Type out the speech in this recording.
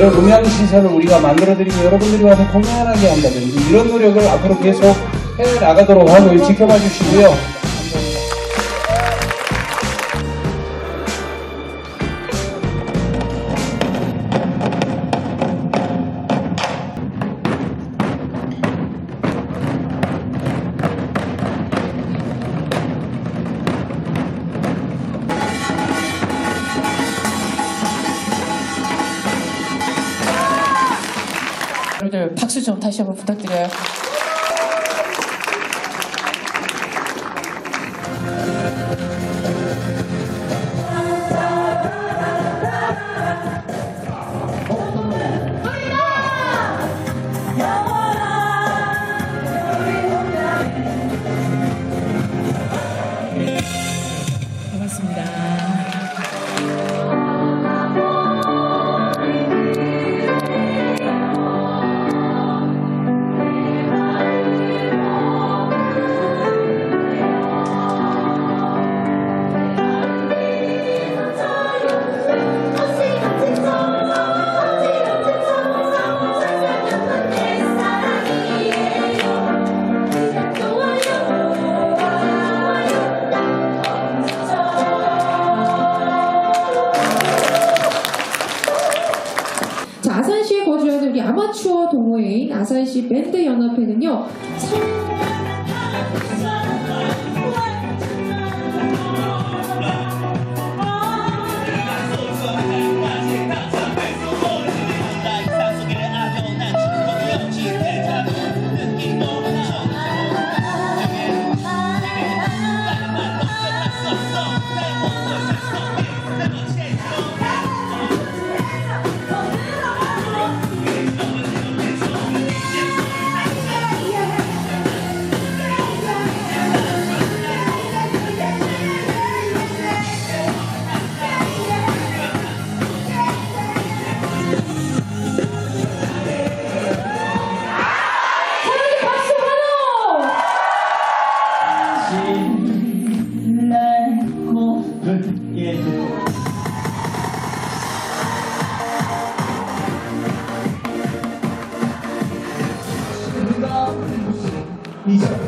이런 음향시설을 우리가 만들어드리고 여러분들이 와서 공연하게 한다든지 이런 노력을 앞으로 계속 해 나가도록 하고 지켜봐 주시고요. 여러분들 박수 좀 다시 한번 부탁드려요. 아마추어 동호회인 아산시 밴드 연합회는요, 성 He's